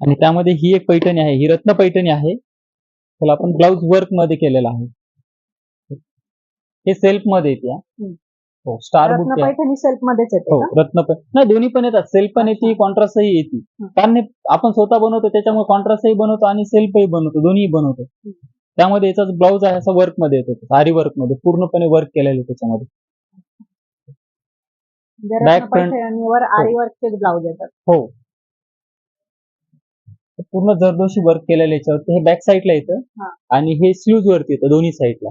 आणि त्यामध्ये ही एक पैठणी आहे ही रत्न पैठणी आहे. त्याला आपण ब्लाऊज वर्कमध्ये केलेलं आहे. हे सेल्फमध्ये येते हा. हो स्टार बुट्टी आहे. पैठणी सेल्फ मध्येच येते हो रत्न नाही दोन्ही पण येतात. सेल्फ पण येते कॉन्ट्रास्टही येते. हं. कारण हे आपण स्वतः बनवतो त्याच्यामुळे कॉन्ट्रास्टही बनवतो आणि सेल्फही बनवतो दोन्हीही बनवतो. हं. त्यामध्ये याचा ब्लाऊज आहे असा वर्कमध्ये येतो आरी वर्कमध्ये पूर्णपणे वर्क केलेलं त्याच्यामध्ये. म्हणजे Back रत्न front- पैठणीवर आरी वर्कचे ब्लाऊज येतात. हो. पूर्ण जरदोशी वर्क केलेलं याच्यावरती हे बॅक साईडला येतं हा. आणि हे स्लीव्ज वरती येतं दोन्ही साईडला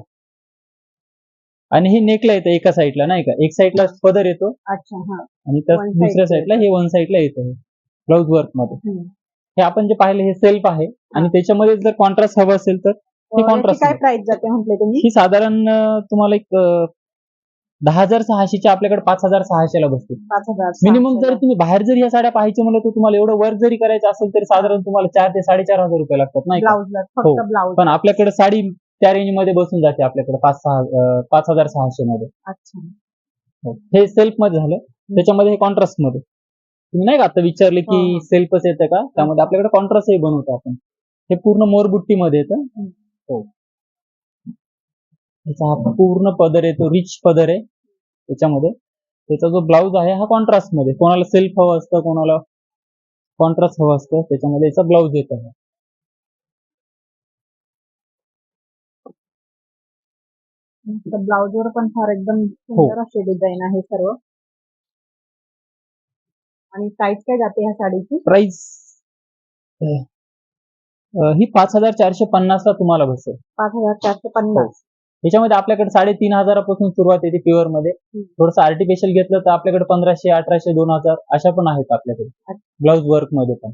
आणि हे नेकला येतं एका साईडला नाही का? एक साईडला पदर येतो अच्छा हा. आणि तर दुसऱ्या साईडला हे वन साईडला येतं ब्लाऊज वर्कमध्ये. हे आपण जे पाहिलं हे सेल्फ आहे आणि त्याच्यामध्ये जर कॉन्ट्रास्ट हवं असेल तर हे contrast काय. प्राइस जाते म्हटले तुम्ही? ही साधारण तुम्हाला एक दहा हजार सहाशेच्या आपल्याकडे पाच हजार सहाशेला बसते. पाच हजार मिनिमम जर तुम्ही बाहेर जरी या साड्या पाहायचे म्हणलं तर तुम्हाला एवढं वर्क जरी करायचं असेल तरी साधारण तुम्हाला चार ते साडेचार हजार रुपये लागतात नाही का? ब्लाऊजला हो. ब्लाऊज. पण आपल्याकडे साडी त्या रेंजमध्ये बसून जाते आपल्याकडे पाच सहा अं, पाच हजार सहाशे मध्ये अच्छा. हो. हे सेल्फमध्ये झालं. त्याच्यामध्ये हे कॉन्ट्रास्टमध्ये तुम्ही नाही का आता विचारले की हो, हो. सेल्फच येतं का? त्यामध्ये आपल्याकडे कॉन्ट्रास्टही बनवतो आपण. हे पूर्ण मोरबुट्टी मध्ये येतं. हो. त्याचा हा पूर्ण पदर येतो रिच पदर आहे त्याच्यामध्ये. त्याचा जो ब्लाऊज आहे हा कॉन्ट्रास्टमध्ये. कोणाला सेल्फ हवं असतं कोणाला कॉन्ट्रास्ट हवं असतं त्याच्यामध्ये याचा ब्लाऊज येत आहे. ब्लाऊज वर पण फार एकदम हो. सुंदर असे डिझाईन आहे सर्व. आणि प्राइस काय जाते ह्या साडीची? प्राइस ही पाच हजार चारशे पन्नास ला तुम्हाला बसेल. पाच हजार चारशे पन्नास. त्याच्यामध्ये आपल्याकडे साडेतीन हजारापासून सुरुवात येते प्युअरमध्ये. थोडंसं आर्टिफिशियल घेतलं तर आपल्याकडे पंधराशे अठराशे दोन हजार अशा पण आहेत आपल्याकडे. ब्लाऊज वर्कमध्ये पण